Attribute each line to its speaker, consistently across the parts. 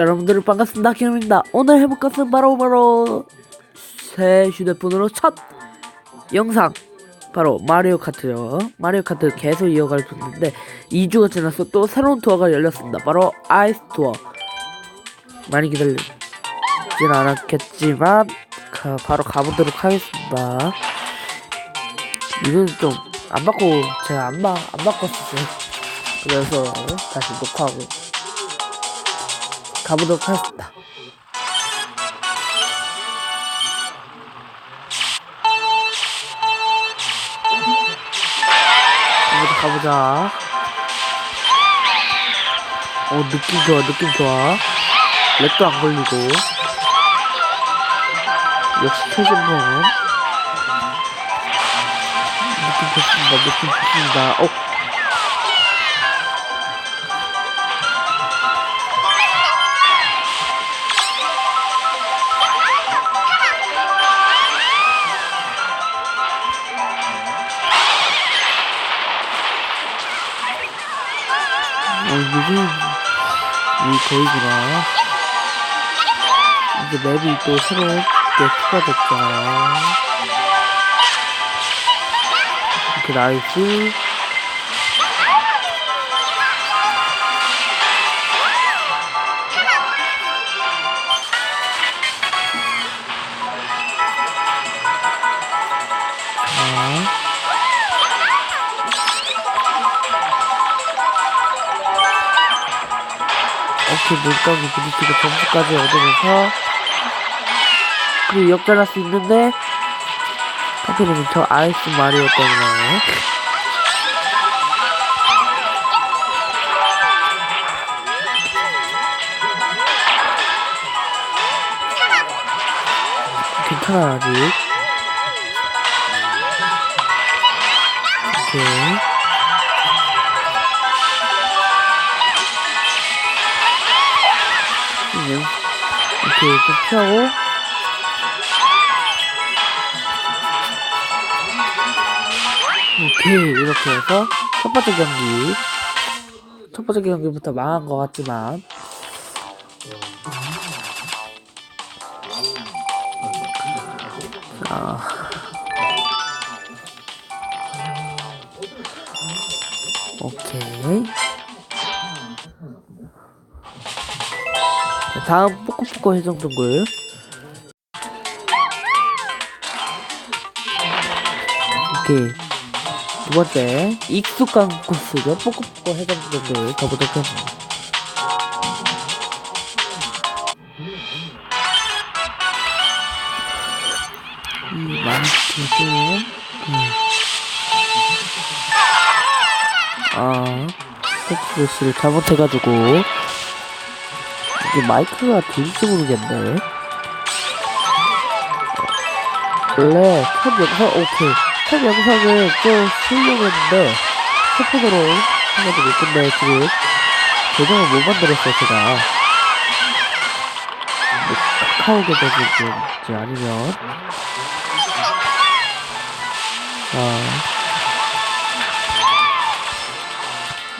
Speaker 1: 여러분들 반갑습니다. 기놈입니다. 오늘 해볼 것은 바로 바로 새 휴대폰으로 첫 영상 바로 마리오 카트요. 마리오 카트 계속 이어갈 텐데 2주가 지나서 또 새로운 투어가 열렸습니다. 바로 아이스 투어. 많이 기다리진 않았겠지만 가, 바로 가보도록 하겠습니다. 이건 좀안 받고 제가 안, 바, 안 바꿨었어요. 그래서 다시 녹화하고 가보도록 하겠습니다. 가보자, 가보자. 어, 느낌 좋아, 느낌 좋아. 렉도 안 걸리고. 역시 최신봉은. 느낌 좋습니다, 느낌 좋습니다. 어, 어, 여기, 여기 거이구나. 이제 맵이 또 새롭게 추가됐잖아. 이렇게 나이스. 오케이 물감이 부딪히고 점수까지 얻으면서 그리고 역전할 수 있는데 하필이면 저 아이스 마리오 때문에. 괜찮아 아직. 오케이 음, 이렇게 좀 피하고. 오케이 이렇게 해서 첫 번째 경기. 첫 번째 경기부터 망한 것 같지만. 자. 오케이 다음 포코포코 해적 동굴 오케이. 두 번째 익숙한 코스죠. 포코포코 해적 동굴 가보도록 하겠습니다 이 마스크 아 포크레스를 잘못해가지고 이게 마이크가 될지 모르겠네. 원래 첫 영상, 오케이. 첫 영상을 좀 쓰려고 했는데, 스폰으로 해가지고, 근데 지금, 계정을 못 만들었어요, 제가. 뭐, 카카오 계정인지 아니면, 아.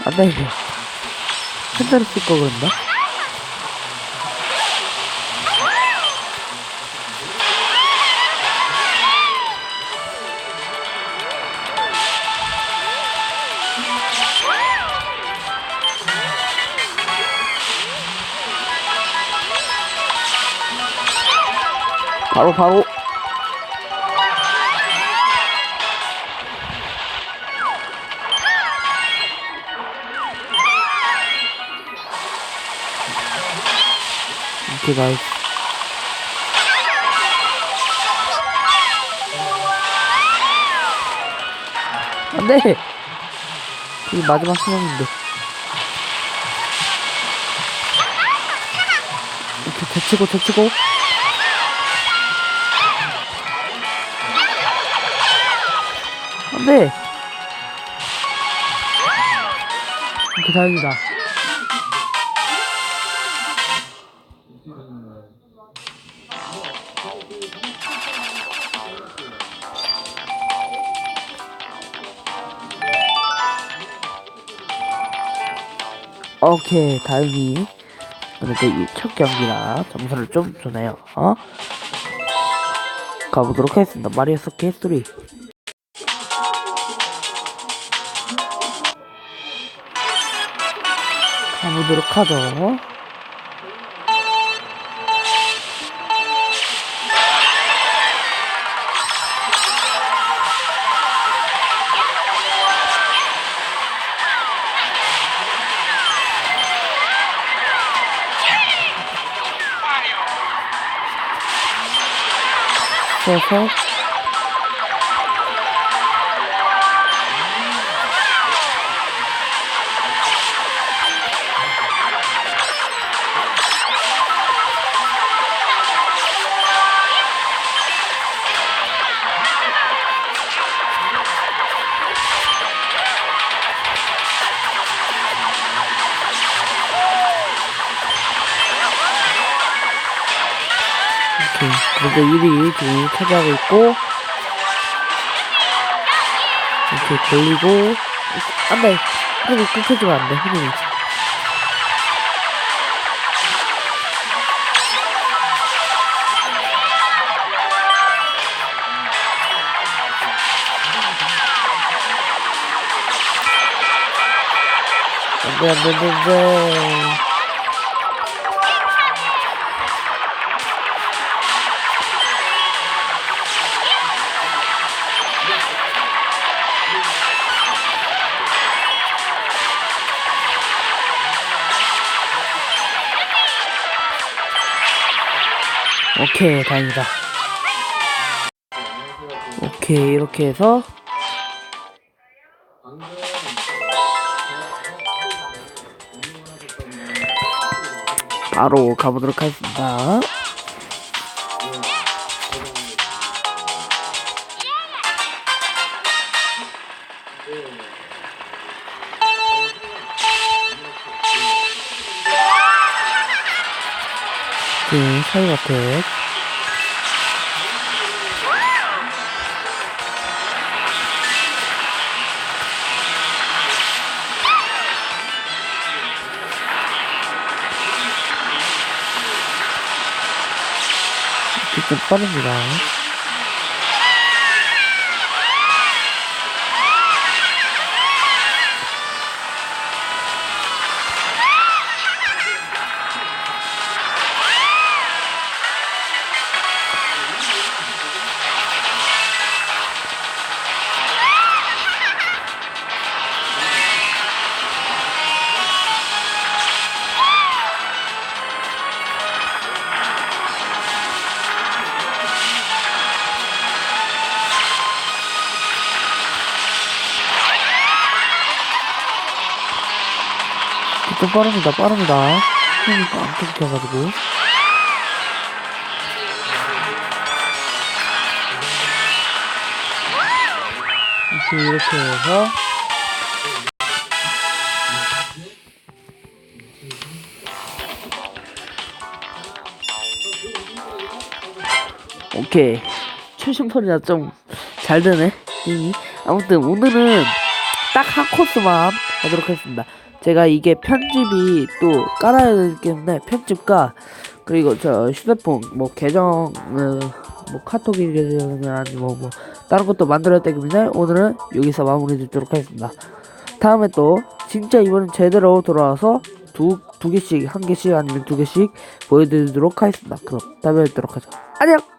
Speaker 1: 안 돼, 이거. 한 달을 쓸거 그랬나? 바로 바로. 이렇게 나이스. 안돼! 이게 마지막 희망인데. 이렇게 제치고 제치고 안돼 이렇게 다행이다 오케이 다행히 그래도 이첫 경기라 점수를 좀 주네요. 어? 가보도록 하겠습니다. 마리오 스키 스토리. 가보도록 하죠. 그래 서 이렇게 그래도 1위 지금 차지하고 있고 이렇게 돌리고 안돼 흐름이 끊겨지면 안돼 흐름이. 안돼 안돼 안돼 오케이 다행이다. 오케이 이렇게 해서. 바로 가보도록 하겠습니다 네, 사이버텍 이렇게 좀 빠릅니다. 좀 빠릅니다, 빠릅니다. 그러니까 안 끊겨가지고. 이렇게, 이렇게 해서. 오케이. 최신폰이라 좀 잘 되네. 아무튼 오늘은 딱 한 코스만 하도록 하겠습니다. 제가 이게 편집이 또 깔아야 되기 때문에 편집과 그리고 저 휴대폰 뭐 계정 어, 뭐 카톡이 계정이 아니고 뭐 다른 것도 만들어야 되기 때문에 오늘은 여기서 마무리 짓도록 하겠습니다. 다음에 또 진짜 이번엔 제대로 돌아와서 두, 두 개씩 한 개씩 아니면 두 개씩 보여드리도록 하겠습니다. 그럼 다음에 뵙도록 하죠. 안녕!